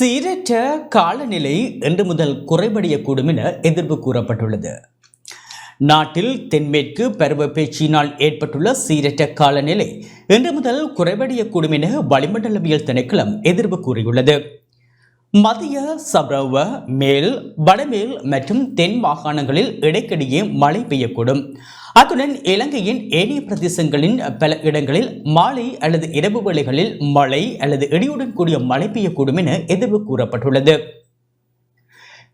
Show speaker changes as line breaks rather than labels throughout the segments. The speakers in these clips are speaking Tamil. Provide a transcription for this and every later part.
சீரற்ற காலநிலை இன்று முதல் குறைவடையக்கூடும் என எதிர்ப்பு கூறப்பட்டுள்ளது. நாட்டில் தென்மேற்கு பருவப்பேச்சினால் ஏற்பட்டுள்ள சீரற்ற காலநிலை இன்று முதல் குறைவடையக்கூடும் என வளிமண்டலவியல் திணைக்களம் எதிர்ப்பு கூறியுள்ளது. மத்திய சப்ரவ மேல் வடமேல் மற்றும் தென் மாகாணங்களில் இடைக்கிடையே மழை பெய்யக்கூடும். அத்துடன் இலங்கையின் ஏனைய பிரதேசங்களின் பல இடங்களில் மாலை அல்லது இரவு வேளைகளில் மழை அல்லது இடியுடன் கூடிய மழை பெய்யக்கூடும் என எதிர்வு கூறப்பட்டுள்ளது.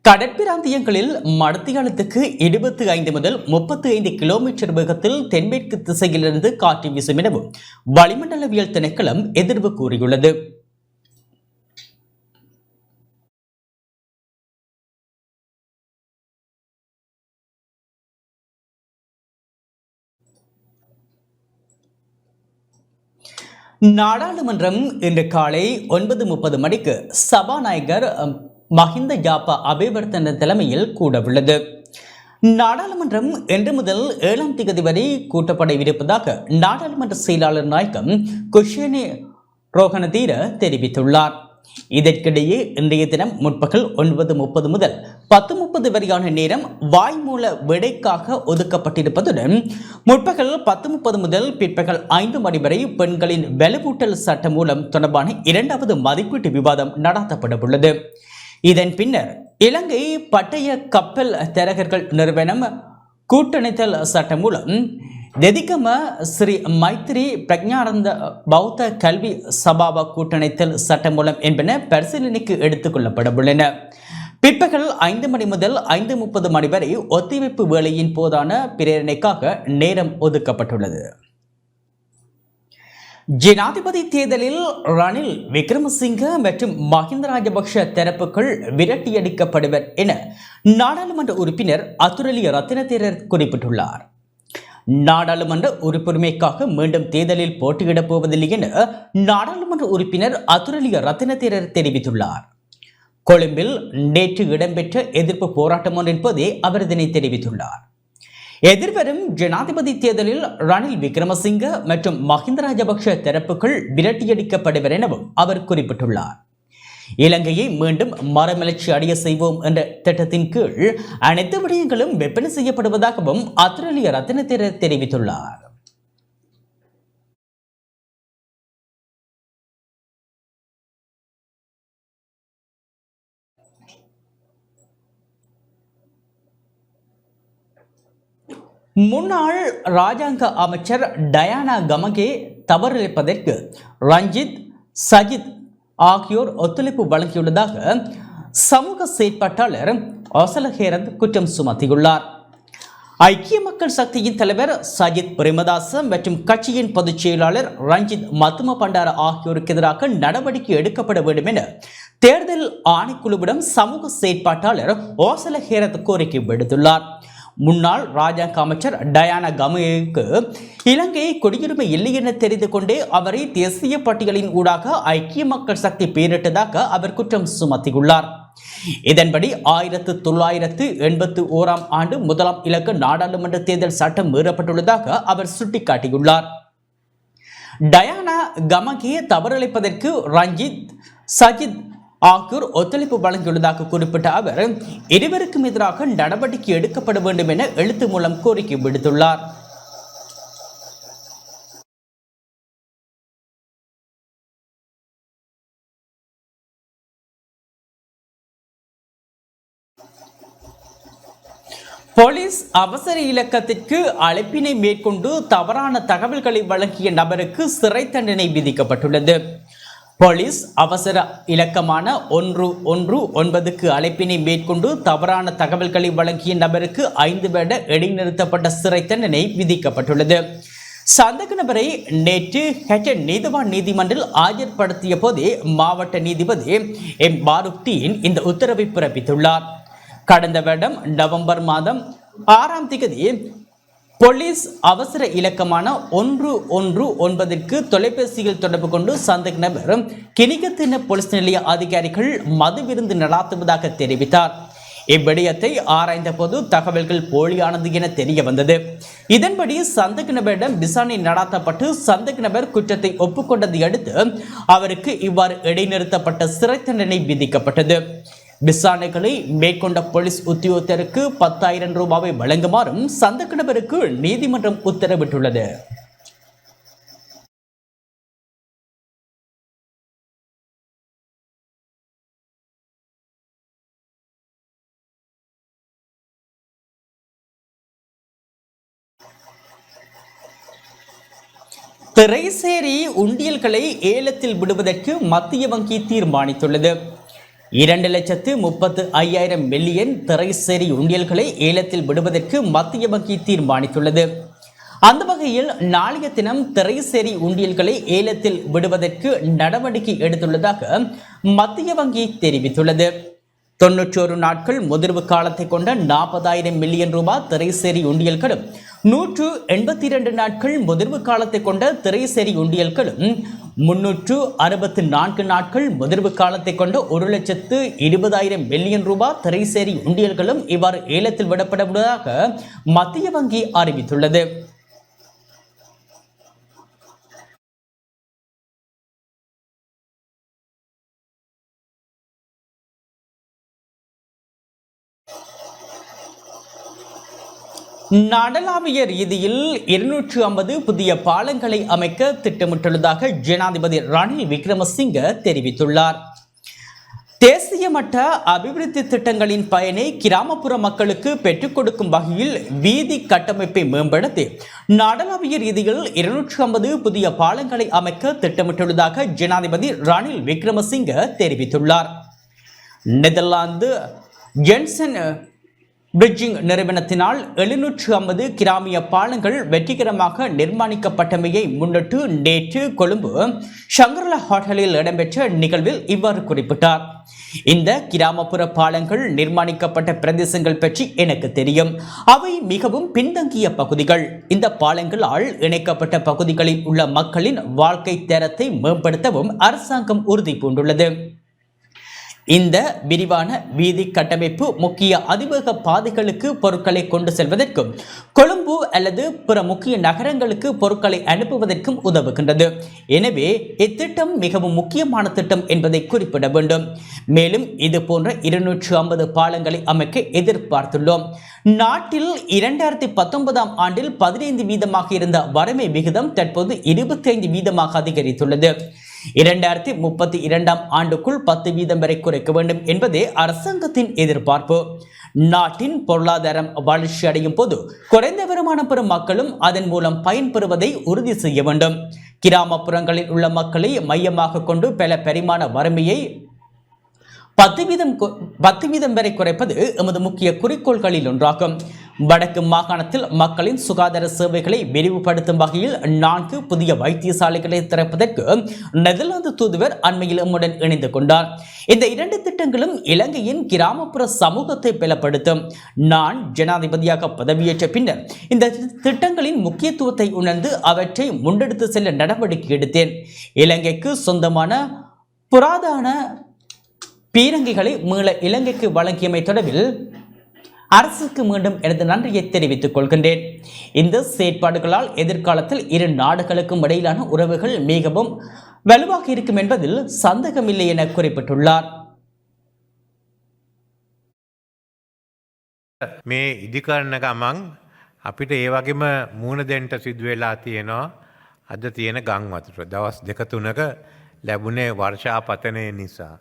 கடற்பிராந்தியங்களில் மடத்தியாலத்துக்கு இருபத்தி ஐந்து முதல் முப்பத்தி ஐந்து கிலோமீட்டர் வேகத்தில் தென்மேற்கு திசையிலிருந்து காற்று வீசும் எனவும் வளிமண்டலவியல் திணைக்களம் எதிர்வு கூறியுள்ளது. நாடாளுமன்றம் இன்று காலை ஒன்பது முப்பது மணிக்கு சபாநாயகர் மஹிந்த ஜாப்பா அபிவர்த்தன தலைமையில் கூடவுள்ளது. நாடாளுமன்றம் இன்று முதல் ஏழாம் தேதி வரை கூட்டப்பட இருப்பதாக நாடாளுமன்ற செயலாளர் நாயகம் குஷேனி ரோகணதீர தெரிவித்துள்ளார். இதற்கிடையே இன்றைய தினம் முற்பகல் ஒன்பது முப்பது முதல் பத்து முப்பது வரையான நேரம் வாய்மூல விடைக்காக ஒதுக்கப்பட்டிருப்பதுடன் முற்பகல் பத்து முப்பது முதல் பிற்பகல் ஐந்து மணி வரை பெண்களின் வலுவூட்டல் சட்டம் மூலம் தொடர்பான இரண்டாவது மதிப்பீட்டு விவாதம் நடத்தப்படவுள்ளது இதன் பின்னர் இலங்கை பட்டய கப்பல் தரகர்கள் நிறுவனம் கூட்டணித்தல் சட்டம் மூலம் தெதிகம ஸ்ரீ மைத்ரி பிரக்ஞானந்த பௌத்த கல்வி சபாவ கூட்டணித்தல் சட்டம் மூலம் என்பன பரிசீலனைக்கு எடுத்துக்கொள்ளப்பட உள்ளன. பிற்பகல் ஐந்து மணி முதல் ஐந்து முப்பது மணி வரை ஒத்திவைப்பு வேலையின் போதான பிரேரணைக்காக நேரம் ஒதுக்கப்பட்டுள்ளது. ஜனாதிபதி தேர்தலில் ரணில் விக்ரமசிங்க மற்றும் மஹிந்த ராஜபக்ஷ தரப்புகள் விரட்டியடிக்கப்படுவர் என நாடாளுமன்ற உறுப்பினர் அதுரலி ரத்தினதேரர் குறிப்பிட்டுள்ளார். நாடாளுமன்ற உறுப்புரிமைக்காக மீண்டும் தேர்தலில் போட்டியிடப் போவதில்லை என நாடாளுமன்ற உறுப்பினர் அதுரலிய ரத்தினதேரர் தெரிவித்துள்ளார். கொழும்பில் நேற்று இடம்பெற்ற எதிர்ப்பு போராட்டம் ஒன்றின் போதே அவர் இதனை தெரிவித்துள்ளார். எதிர்வரும் ஜனாதிபதி தேர்தலில் ரணில் விக்ரமசிங்க மற்றும் மஹிந்த ராஜபக்ஷ தரப்புகள் விரட்டியடிக்கப்படுவர் எனவும் அவர் குறிப்பிட்டுள்ளார். இலங்கையை மீண்டும் மரமலர்ச்சி அடைய செய்வோம் என்ற திட்டத்தின் கீழ் அனைத்து விடயங்களும் விற்பனை செய்யப்படுவதாகவும் அத்ரலிய ரத்னத்திர தெரிவித்துள்ளார். முன்னாள் ராஜாங்க அமைச்சர் டயானா கமகே தவறிழைப்பதற்கு ரஞ்சித் சஜித் ஆகியோர் ஒத்துழைப்பு வழங்கியுள்ளதாக சமூக செயற்பாட்டாளர் அசலஹேரத் குற்றம் சுமத்தியுள்ளார். ஐக்கிய மக்கள் சக்தியின் தலைவர் சஜித் பிரேமதாச மற்றும் கட்சியின் பொதுச் செயலாளர் ரஞ்சித் மத்தும பண்டார ஆகியோருக்கு எதிராக நடவடிக்கை எடுக்கப்பட வேண்டும் என தேர்தல் ஆணைக்குழுவிடம் சமூக செயற்பாட்டாளர் ஓசல ஹேரத் கோரிக்கை விடுத்துள்ளார். முன்னாள் ராஜாங்க அமைச்சர் டயானா கமுக்கு இலங்கை குடியுரிமை இல்லை என தெரிந்து கொண்டே அவரை தேசிய பட்டியலின் ஊடாக ஐக்கிய மக்கள் சக்தி பெயரிட்டதாக அவர் குற்றம் சுமத்தியுள்ளார். இதன்படி ஆயிரத்து தொள்ளாயிரத்து எண்பத்து ஓராம் ஆண்டு முதலாம் இலக்கு நாடாளுமன்ற தேர்தல் சட்டம் மீறப்பட்டுள்ளதாக அவர் சுட்டிக்காட்டியுள்ளார். டயானா கமகியை தவறளிப்பதற்கு ரஞ்சித் சஜித் ஆகியோர் ஒத்துழைப்பு வழங்கியுள்ளதாக குறிப்பிட்ட அவர் இருவருக்கும் எதிராக நடவடிக்கை எடுக்கப்பட வேண்டும் என எழுத்து மூலம் கோரிக்கை விடுத்துள்ளார். போலீஸ் அவசர இலக்கத்திற்கு அழைப்பினை மேற்கொண்டு தவறான தகவல்களை வழங்கிய நபருக்கு சிறை தண்டனை விதிக்கப்பட்டுள்ளது. போலீஸ் அவசர இலக்கமான ஒன்று ஒன்று ஒன்பதுக்கு அழைப்பினை மேற்கொண்டு தவறான தகவல்களை வழங்கிய நபருக்கு ஐந்து வருட இடைநிறுத்தப்பட்ட சிறை தண்டனை விதிக்கப்பட்டுள்ளது. சந்தக நபரை நேற்று ஹெட்டன் நீதவான் நீதிமன்றில் ஆஜர்படுத்திய போதே மாவட்ட நீதிபதி எம் பாருக்தீன் இந்த உத்தரவை பிறப்பித்துள்ளார். கடந்த வருடம் நவம்பர் மாதம் ஆறாம் திகதி போலீஸ் அவசர இலக்கமான ஒன்று ஒன்று ஒன்பதிற்கு தொலைபேசியில் தொடர்பு கொண்டு சந்தேக நபர் கிணிகத்தின போலீஸ் நிலைய அதிகாரிகள் மது விருந்து நடாத்துவதாக தெரிவித்தார். இவ்விடயத்தை ஆராய்ந்த போது தகவல்கள் போலியானது என தெரிய வந்தது. இதன்படி சந்தேக நபரிடம் விசாரணை நடாத்தப்பட்டு சந்தேக நபர் குற்றத்தை ஒப்புக்கொண்டதை அடுத்து அவருக்கு இவ்வாறு இடைநிறுத்தப்பட்ட சிறை தண்டனை விதிக்கப்பட்டது. விசாரணைகளை மேற்கொண்ட போலீஸ் உத்தியோகத்தருக்கு பத்தாயிரம் ரூபாவை வழங்குமாறும் சந்தேக நீதிமன்றம் உத்தரவிட்டுள்ளது. திரைசேரி உண்டியல்களை ஏலத்தில் விடுவதற்கு மத்திய வங்கி தீர்மானித்துள்ளது. இரண்டு லட்சத்து முப்பத்து ஐயாயிரம் மில்லியன் திரைசேரி உண்டியல்களை ஏலத்தில் விடுவதற்கு மத்திய வங்கி தீர்மானித்துள்ளது. அந்த வகையில் நாளைய தினம் திரைசேரி உண்டியல்களை ஏலத்தில் விடுவதற்கு நடவடிக்கை எடுத்துள்ளதாக மத்திய வங்கி தெரிவித்துள்ளது. தொன்னூற்றோரு நாட்கள் முதிர்வு காலத்தை கொண்ட நாற்பதாயிரம் மில்லியன் ரூபாய் திரைசேரி உண்டியல்களும் நூற்று எண்பத்தி இரண்டு நாட்கள் முதிர்வு காலத்தை கொண்ட திரைசேரி உண்டியல்களும் முன்னூற்று அறுபத்தி நான்கு நாட்கள் முதிர்வு காலத்தை கொண்ட ஒரு லட்சத்து இருபதாயிரம் மில்லியன் ரூபாய் திரைசேரி உண்டியல்களும் இவ்வாறு ஏலத்தில் விடப்பட உள்ளதாக மத்திய வங்கி அறிவித்துள்ளது. நடலாவிய ரீதியில் இருநூற்று ஐம்பது புதிய பாலங்களை அமைக்க திட்டமிட்டுள்ளதாக ஜனாதிபதி ரணில் விக்ரமசிங்க தெரிவித்துள்ளார். தேசிய மட்ட அபிவிருத்தி திட்டங்களின் பயனை கிராமப்புற மக்களுக்கு பெற்றுக் கொடுக்கும் வகையில் வீதி கட்டமைப்பை மேம்படுத்தி நாடளாவிய ரீதியில் இருநூற்று ஐம்பது புதிய பாலங்களை அமைக்க திட்டமிட்டுள்ளதாக ஜனாதிபதி ரணில் விக்ரமசிங்க தெரிவித்துள்ளார். நெதர்லாந்து ஜென்சன் பிரிட்ஜிங் நிறுவனத்தினால் எழுநூற்று ஐம்பது கிராமிய பாலங்கள் வெற்றிகரமாக நிர்மாணிக்கப்பட்டமையை முன்னிட்டு நேற்று கொழும்பு ஷங்கர்லா ஹோட்டலில் இடம்பெற்ற நிகழ்வில் இவ்வாறு குறிப்பிட்டார். இந்த கிராமப்புற பாலங்கள் நிர்மாணிக்கப்பட்ட பிரதேசங்கள் பற்றி எனக்கு தெரியும். அவை மிகவும் பின்தங்கிய பகுதிகள். இந்த பாலங்களால் இணைக்கப்பட்ட பகுதிகளில் உள்ள மக்களின் வாழ்க்கை தரத்தை மேம்படுத்தவும் அரசாங்கம் உறுதி பூண்டுள்ளது. இந்த விரிவான வீதி கட்டமைப்பு முக்கிய அதிவேக பாதைகளுக்கு பொருட்களை கொண்டு செல்வதற்கும் கொழும்பு அல்லது பிற முக்கிய நகரங்களுக்கு பொருட்களை அனுப்புவதற்கும் உதவுகின்றது. எனவே இத்திட்டம் மிகவும் முக்கியமான திட்டம் என்பதை குறிப்பிட வேண்டும். மேலும் இது போன்ற இருநூற்று ஐம்பது பாலங்களை அமைக்க எதிர்பார்த்துள்ளோம். நாட்டில் இரண்டாயிரத்தி பத்தொன்பதாம் ஆண்டில் பதினைந்து வீதமாக இருந்த வறுமை விகிதம் தற்போது இருபத்தி ஐந்து வீதமாக அதிகரித்துள்ளது. இரண்டாயிரத்தி முப்பத்தி இரண்டாம் ஆண்டுக்குள் பத்து வீதம் வரை குறைக்க வேண்டும் என்பதே அரசாங்கத்தின் எதிர்பார்ப்பு. நாட்டின் பொருளாதாரம் வளர்ச்சி அடையும் போது குறைந்த வருமானம் பெறும் மக்களும் அதன் மூலம் பயன்பெறுவதை உறுதி செய்ய வேண்டும். கிராமப்புறங்களில் உள்ள மக்களை மையமாக கொண்டு பல பெரிமான வறுமையை பத்து வீதம் பத்து வீதம் வரை குறைப்பது எமது முக்கிய குறிக்கோள்களில் ஒன்றாகும். வடக்கு மாகாணத்தில் மக்களின் சுகாதார சேவைகளை விரிவுபடுத்தும் வகையில் நான்கு புதிய வைத்தியசாலைகளை திறப்பதற்கு நெதர்லாந்து தூதுவர் அண்மையில் எம்முடன் இணைந்து கொண்டார். இந்த இரண்டு திட்டங்களும் இலங்கையின் கிராமப்புற சமூகத்தை பலப்படுத்தும். நான் ஜனாதிபதியாக பதவியேற்ற பின்னர் இந்த திட்டங்களின் முக்கியத்துவத்தை உணர்ந்து அவற்றை முன்னெடுத்து செல்ல நடவடிக்கை எடுத்தேன். இலங்கைக்கு சொந்தமான புராதான பீரங்கிகளை மீள இலங்கைக்கு வழங்கியமை தொடர்பில் அரசுக்கு மீண்டும் எனது நன்றியை தெரிவித்துக் கொள்கின்றேன் இந்த செயற்பாடுகளால் எதிர்காலத்தில் இரு நாடுகளுக்கும் இடையிலான உறவுகள் மிகவும் வலுவாக இருக்கும் என்பதில் சந்தேகமில்லை என குறிப்பிட்டுள்ளார்
මේ ඉදිකරන ගමන් අපිට ඒ වගේම මූුණ දෙන්ට සිදුවෙලා තියෙනවා අද තියෙන ගං වතුර දවස් දෙක තුනක ලැබුණේ වර්ෂා පතනය නිසා.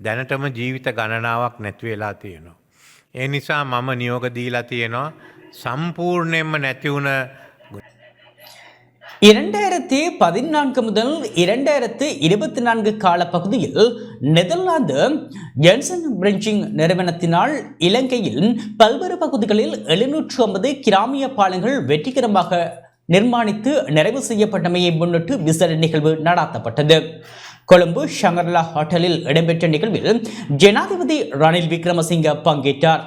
දැනටම ජීවිත ගණනාවක් නැතිවෙලා තියෙනවා. ඒ නිසා මම නියෝග දීලා තියෙනවා සම්පූර්ණයෙන්ම නැතිවුණ
இரண்டாயிரத்தி பதினான்கு முதல் இரண்டாயிரத்து இருபத்தி நான்கு கால பகுதியில் நெதர்லாந்து ஜென்சன் பிரிட்ஜிங் நிறுவனத்தினால் இலங்கையில் பல்வேறு பகுதிகளில் எழுநூற்று ஐம்பது கிராமிய பாலங்கள் வெற்றிகரமாக நிர்மாணித்து நிறைவு செய்யப்பட்டமையை முன்னிட்டு விசேட நிகழ்வு நடாத்தப்பட்டது கொழும்பு ஷங்கர்லா ஹோட்டலில் இடம்பெற்ற நிகழ்வில் ஜனாதிபதி ரணில் விக்ரமசிங்க பங்கேற்றார்.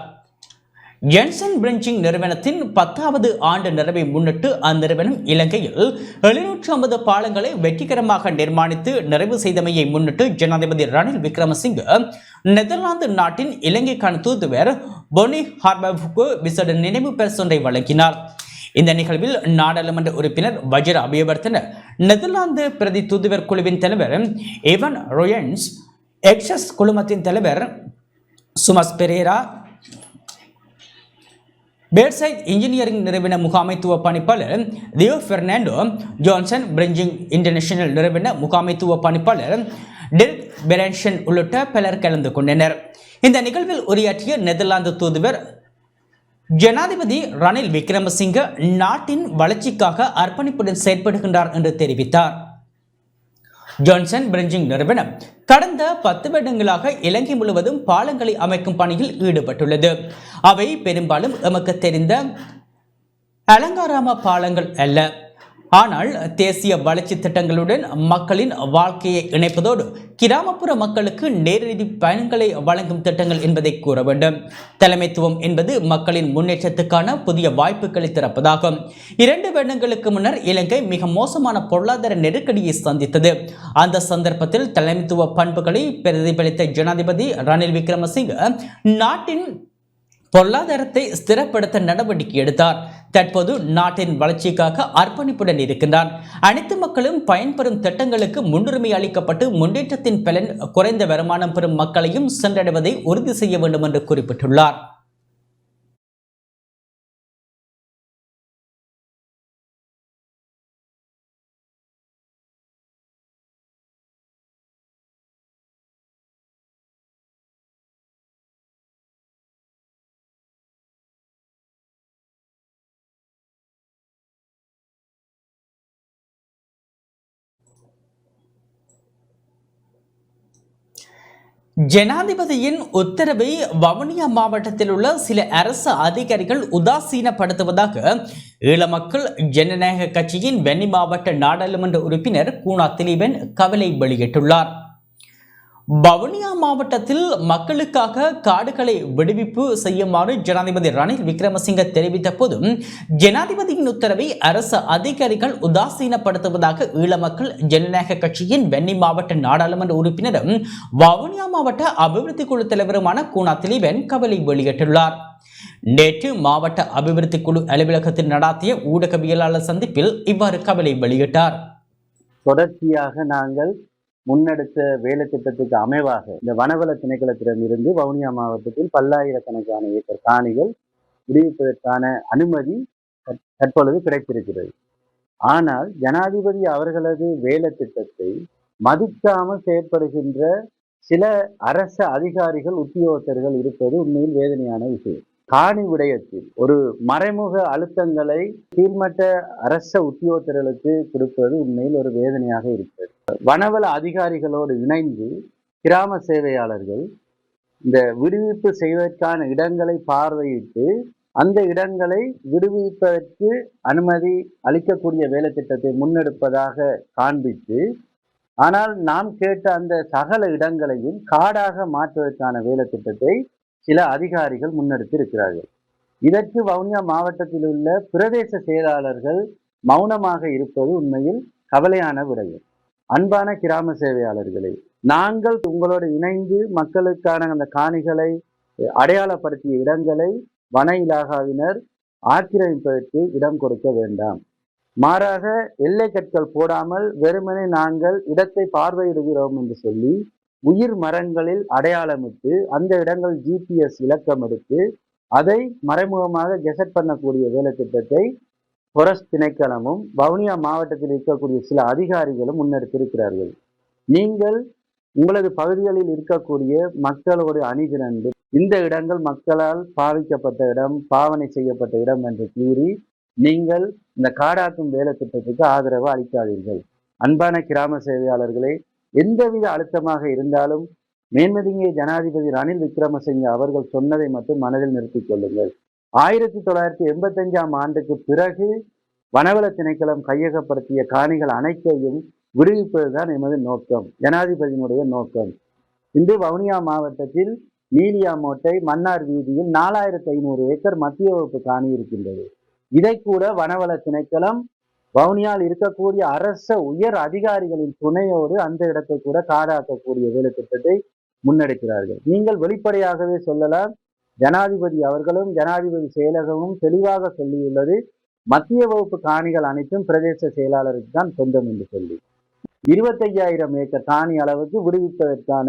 ஜென்சன் பிரெஞ்சிங் நிறுவனத்தின் பத்தாவது ஆண்டு நிறைவை முன்னிட்டு அந்நிறுவனம் இலங்கையில் எழுநூற்று ஐம்பது பாலங்களை வெற்றிகரமாக நிர்மாணித்து நிறைவு செய்தமையை முன்னிட்டு ஜனாதிபதி ரணில் விக்ரமசிங்க நெதர்லாந்து நாட்டின் இலங்கைக்கான தூதுவர் பொனி ஹார்பவுக்கு விசேட நினைவு பரிசொன்றை வழங்கினார். இந்த நிகழ்வில் நாடாளுமன்ற உறுப்பினர் வஜிர அபியவர்த்தன நெதர்லாந்து பிரதி தூதுவர் குழுவின் தலைவர் எவன் ரொயன்ஸ் எக்ஸஸ் குழுமத்தின் தலைவர் சுமஸ் பெரேரா பேர்சைட் இன்ஜினியரிங் நிறுவன முகாமைத்துவ பணிப்பாளர் தியோ பெர்னாண்டோ ஜான்சன் பிரிஞ்சிங் இன்டர்நேஷனல் நிறுவன முகாமைத்துவ பணிப்பாளர் டெரிக் பெரன்ஷன் உள்ளிட்ட பலர் கலந்து கொண்டனர். இந்த நிகழ்வில் உரையாற்றிய நெதர்லாந்து தூதுவர் ஜனாதிபதி ரணில் விக்ரமசிங்க நாட்டின் வளர்ச்சிக்காக அர்ப்பணிப்புடன் செயற்படுகின்றார் என்று தெரிவித்தார். ஜான்சன் பிரிஞ்சிங் நிறுவனம் கடந்த பத்து வருடங்களாக இலங்கை முழுவதும் பாலங்களை அமைக்கும் பணியில் ஈடுபட்டுள்ளது. அவை பெரும்பாலும் எமக்கு தெரிந்த அலங்காராம பாலங்கள் அல்ல. ஆனால் தேசிய வளர்ச்சி திட்டங்களுடன் மக்களின் வாழ்க்கையை இணைப்பதோடு கிராமப்புற மக்களுக்கு நேரடி பயன்களை வழங்கும் திட்டங்கள் என்பதை கூற வேண்டும். தலைமைத்துவம் என்பது மக்களின் முன்னேற்றத்துக்கான புதிய வாய்ப்புகளை திறப்பதாகும். இரண்டு வருடங்களுக்கு முன்னர் இலங்கை மிக மோசமான பொருளாதார நெருக்கடியை சந்தித்தது. அந்த சந்தர்ப்பத்தில் தலைமைத்துவ பண்புகளை பிரதிபலித்த ஜனாதிபதி ரணில் விக்ரமசிங்க நாட்டின் பொருளாதாரத்தை ஸ்திரப்படுத்த நடவடிக்கை எடுத்தார். தற்போது நாட்டின் வளர்ச்சிக்காக அர்ப்பணிப்புடன் இருக்கின்றான். அனைத்து மக்களும் பயன்பெறும் திட்டங்களுக்கு முன்னுரிமை அளிக்கப்பட்டு முன்னேற்றத்தின் பலன் குறைந்த வருமானம் பெறும் மக்களையும் சென்றடைவதை உறுதி செய்ய வேண்டும் என்று குறிப்பிட்டுள்ளார். ஜனாதிபதியின் உத்தரவை வவுனியா மாவட்டத்தில் உள்ள சில அரசு அதிகாரிகள் உதாசீனப்படுத்துவதாக ஈழ மக்கள் ஜனநாயக கட்சியின் வெண்ணி மாவட்ட நாடாளுமன்ற உறுப்பினர் கூனா திலீபன் கவலை வெளியிட்டுள்ளார். வவுனியா மாவட்டத்தில் மக்களுக்காக காடுகளை விடுவிப்பு செய்யுமாறு ஜனாதிபதி ரணில் விக்ரமசிங்க தெரிவித்த போதும் ஜனாதிபதியின் உத்தரவை அரசு அதிகாரிகள் உதாசீனப்படுத்துவதாக ஈழ மக்கள் ஜனநாயக கட்சியின் வெண்ணி மாவட்ட நாடாளுமன்ற உறுப்பினரும் வவுனியா மாவட்ட அபிவிருத்தி குழு தலைவருமான கூனா திலீபன் கவலை வெளியிட்டுள்ளார். நேற்று மாவட்ட அபிவிருத்தி குழு அலுவலகத்தில் நடாத்திய ஊடகவியலாளர் சந்திப்பில் இவ்வாறு கவலை வெளியிட்டார்.
தொடர்ச்சியாக நாங்கள் முன்னெடுத்த வேலை திட்டத்துக்கு அமைவாக இந்த வனவள திணைக்களத்திடமிருந்து வவுனியா மாவட்டத்தில் பல்லாயிரக்கணக்கான ஏக்கர் காணிகள் விடுவிப்பதற்கான அனுமதி தற்- தற்பொழுது கிடைத்திருக்கிறது. ஆனால் ஜனாதிபதி அவர்களது வேலை திட்டத்தை மதிக்காமல் செயற்படுகின்ற சில அரச அதிகாரிகள் உத்தியோகத்தர்கள் இருப்பது உண்மையில் வேதனையான விஷயம். காணி விடயத்தில் ஒரு மறைமுக அழுத்தங்களை கீழ்மட்ட அரச உத்தியோகத்தர்களுக்கு கொடுப்பது உண்மையில் ஒரு வேதனையாக இருக்கிறது. வனவள அதிகாரிகளோடு இணைந்து கிராம சேவையாளர்கள் இந்த விடுவிப்பு செய்வதற்கான இடங்களை பார்வையிட்டு அந்த இடங்களை விடுவிப்பதற்கு அனுமதி அளிக்கக்கூடிய வேலை திட்டத்தை முன்னெடுப்பதாக காண்பித்து ஆனால் நாம் கேட்ட அந்த சகல இடங்களையும் காடாக மாற்றுவதற்கான வேலை திட்டத்தை சில அதிகாரிகள் முன்னெடுத்து இருக்கிறார்கள் இதற்கு வவுனியா மாவட்டத்தில் உள்ள பிரதேச செயலாளர்கள் மௌனமாக இருப்பது உண்மையில் கவலையான விடயம். அன்பான கிராம சேவையாளர்களே நாங்கள் உங்களோடு இணைந்து மக்களுக்கான அந்த காணிகளை அடையாளப்படுத்திய இடங்களை வன இலாகாவினர் ஆக்கிரமிப்பதற்கு இடம் கொடுக்க வேண்டாம். மாறாக எல்லை கற்கள் போடாமல் வெறுமனே நாங்கள் இடத்தை பார்வையிடுகிறோம் என்று சொல்லி உயிர் மரங்களில் அடையாளமிட்டு அந்த இடங்கள் ஜிபிஎஸ் இலக்கம் எடுத்து அதை மறைமுகமாக கெசட் பண்ணக்கூடிய வேலை திட்டத்தை பொரஸ் திணைக்களமும் வவுனியா மாவட்டத்தில் இருக்கக்கூடிய சில அதிகாரிகளும் முன்னெடுத்திருக்கிறார்கள். நீங்கள் உங்களது பகுதிகளில் இருக்கக்கூடிய மக்களோடு அணிதிரண்டு இந்த இடங்கள் மக்களால் பாவிக்கப்பட்ட இடம் பாவனை செய்யப்பட்ட இடம் என்று கூறி நீங்கள் இந்த காடாக்கும் வேலை திட்டத்துக்கு ஆதரவு அளிக்காதீர்கள். அன்பான கிராம சேவையாளர்களே எந்தவித அழுத்தமாக இருந்தாலும் மேன்மதிங்கே ஜனாதிபதி ரணில் விக்ரமசிங்க அவர்கள் சொன்னதை மட்டும் மனதில் நிறுத்திக் கொள்ளுங்கள். ஆயிரத்தி தொள்ளாயிரத்தி எண்பத்தஞ்சாம் ஆண்டுக்கு பிறகு வனவள திணைக்களம் கையகப்படுத்திய காணிகள் அனைத்தையும் விடுவிப்பதுதான் எமது நோக்கம் ஜனாதிபதியினுடைய நோக்கம். இன்று வவுனியா மாவட்டத்தில் நீலியாமோட்டை மன்னார் வீதியில் நாலாயிரத்தி ஐநூறு ஏக்கர் மத்திய வகுப்பு காணி இருக்கின்றது. இதை கூட வனவள திணைக்களம் வவுனியால் இருக்கக்கூடிய அரச உயர் அதிகாரிகளின் துணையோடு அந்த இடத்தை கூட காடாக்கக்கூடிய வேலை திட்டத்தை முன்னெடுக்கிறார்கள். நீங்கள் வெளிப்படையாகவே சொல்லலாம் ஜனாதிபதி அவர்களும் ஜனாதிபதி செயலகமும் தெளிவாக சொல்லியுள்ளது மத்திய வகுப்பு காணிகள் அனைத்தும் பிரதேச செயலாளருக்கு தான் சொந்தம் என்று சொல்லி. இருபத்தையாயிரம் ஏக்கர் காணி அளவுக்கு விடுவிப்பதற்கான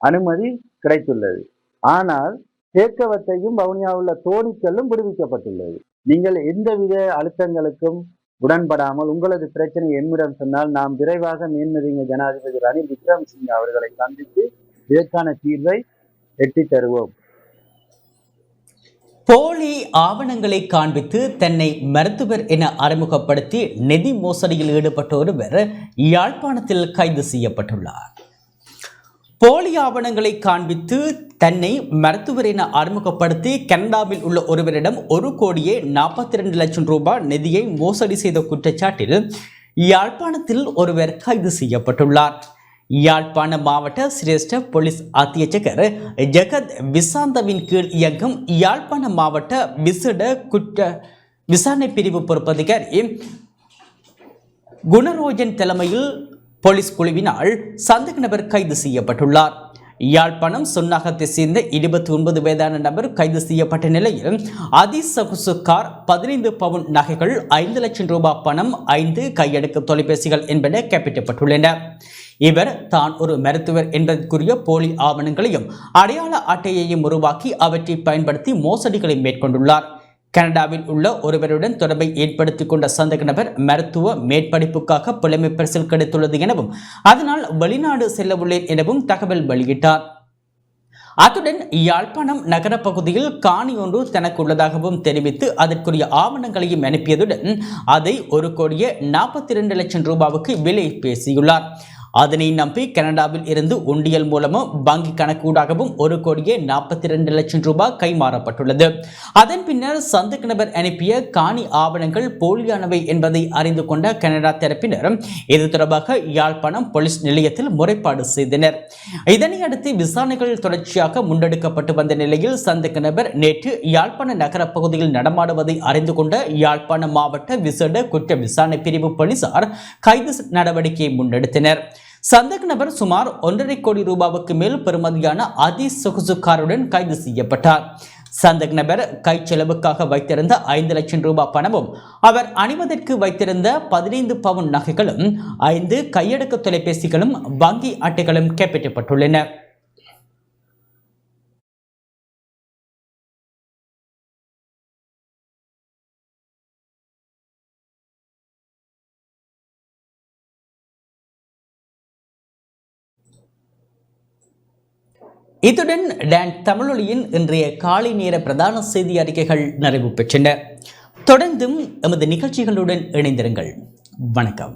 அனுமதி கிடைத்துள்ளது. ஆனால் தேக்கவத்தையும் வவுனியாவுள்ள தோணிக்கல்லும் விடுவிக்கப்பட்டுள்ளது. நீங்கள் எந்தவித அழுத்தங்களுக்கும் உடன்படாமல் உங்களது பிரச்சனை என்னிடம் சொன்னால் நாம் விரைவாக மேன்மதிங்க ஜனாதிபதி ரணில் விக்ரமசிங்க அவர்களை சந்தித்து இதற்கான தீர்வை எட்டி தருவோம்.
போலி ஆவணங்களை காண்பித்து தன்னை மருத்துவர் என அறிமுகப்படுத்தி நிதி மோசடியில் ஈடுபட்ட ஒருவர் யாழ்ப்பாணத்தில் கைது செய்யப்பட்டுள்ளார். போலி ஆவணங்களை காண்பித்து தன்னை மருத்துவர் என அறிமுகப்படுத்தி கனடாவில் உள்ள ஒருவரிடம் ஒரு கோடியே நாற்பத்தி ரெண்டு லட்சம் ரூபாய் நிதியை மோசடி செய்த குற்றச்சாட்டில் யாழ்ப்பாணத்தில் ஒருவர் கைது செய்யப்பட்டுள்ளார். யாழ்ப்பாண மாவட்ட சிரேஷ்ட போலீஸ் அத்தியட்சகர் ஜெகத் விசாந்தவின் கீழ் இயங்கும் யாழ்ப்பாண மாவட்ட விசேட குற்ற விசாரணை பிரிவு பொறுப்பதிகாரி குணரோஜன் தலைமையில் போலீஸ் குழுவினால் சந்தேக நபர் கைது செய்யப்பட்டுள்ளார். யாழ்ப்பாணம் சுன்னாகத்தை சேர்ந்த இருபத்தி ஒன்பது வயதான நபர் கைது செய்யப்பட்ட நிலையில் அதிசகுசு கார் பதினைந்து பவுன் நகைகள் ஐந்து லட்சம் ரூபாய் பணம் ஐந்து கையடக்கு தொலைபேசிகள் என்பன கைப்பற்றப்பட்டுள்ளன. இவர் தான் ஒரு மருத்துவர் என்பதற்குரிய போலி ஆவணங்களையும் அடையாள அட்டையையும் உருவாக்கி அவற்றை பயன்படுத்தி மோசடிகளை மேற்கொண்டுள்ளார். கனடாவில் உள்ள ஒருவருடன் தொடர்பை ஏற்படுத்திக் கொண்ட சந்தேக நபர் மருத்துவ மேற்படிப்புக்காக புலமை பரிசில் கிடைத்துள்ளது எனவும் அதனால் வெளிநாடு செல்ல உள்ளேன் எனவும் தகவல் வெளியிட்டார். அத்துடன் யாழ்ப்பாணம் நகர பகுதியில் காணி ஒன்று தனக்கு உள்ளதாகவும் தெரிவித்து அதற்குரிய ஆவணங்களையும் அனுப்பியதுடன் அதை ஒரு கோடியே நாற்பத்தி இரண்டு லட்சம் ரூபாவுக்கு விலை பேசியுள்ளார். அதனை நம்பி கனடாவில் இருந்து உண்டியல் மூலமும் வங்கி கணக்கூடாகவும் ஒரு கோடியே நாற்பத்தி இரண்டு லட்சம் ரூபாய் கைமாறப்பட்டுள்ளது. அதன் பின்னர் சந்தேக நபர் அனுப்பிய காணி ஆவணங்கள் போலியானவை என்பதை அறிந்து கொண்ட கனடா தரப்பினர் இது தொடர்பாக யாழ்ப்பாணம் போலீஸ் நிலையத்தில் முறைப்பாடு செய்தனர். இதனையடுத்து விசாரணைகள் தொடர்ச்சியாக முன்னெடுக்கப்பட்டு வந்த நிலையில் சந்தேக நபர் நேற்று யாழ்ப்பாண நகர பகுதியில் நடமாடுவதை அறிந்து கொண்ட யாழ்ப்பாண மாவட்ட விசேட குற்ற விசாரணை பிரிவு போலீசார் கைது நடவடிக்கையை முன்னெடுத்தனர். சந்தேக நபர் சுமார் ஒன்றரை கோடி ரூபாவுக்கு மேல் பெறுமதியான அதி சொகுசு காருடன் கைது செய்யப்பட்டார். சந்தேக நபர் கை செலவுக்காக வைத்திருந்த ஐந்து லட்சம் ரூபாய் பணமும் அவர் அணிவதற்கு வைத்திருந்த பதினைந்து பவுன் நகைகளும் ஐந்து கையடக்க தொலைபேசிகளும் வங்கி அட்டைகளும் கைப்பற்றப்பட்டுள்ளன. இத்துடன் டான் தமிழொலியின் இன்றைய காலை நேர பிரதான செய்தி அறிக்கைகள் நிறைவு பெற்றன. தொடர்ந்தும் எமது நிகழ்ச்சிகளுடன் இணைந்திருங்கள். வணக்கம்.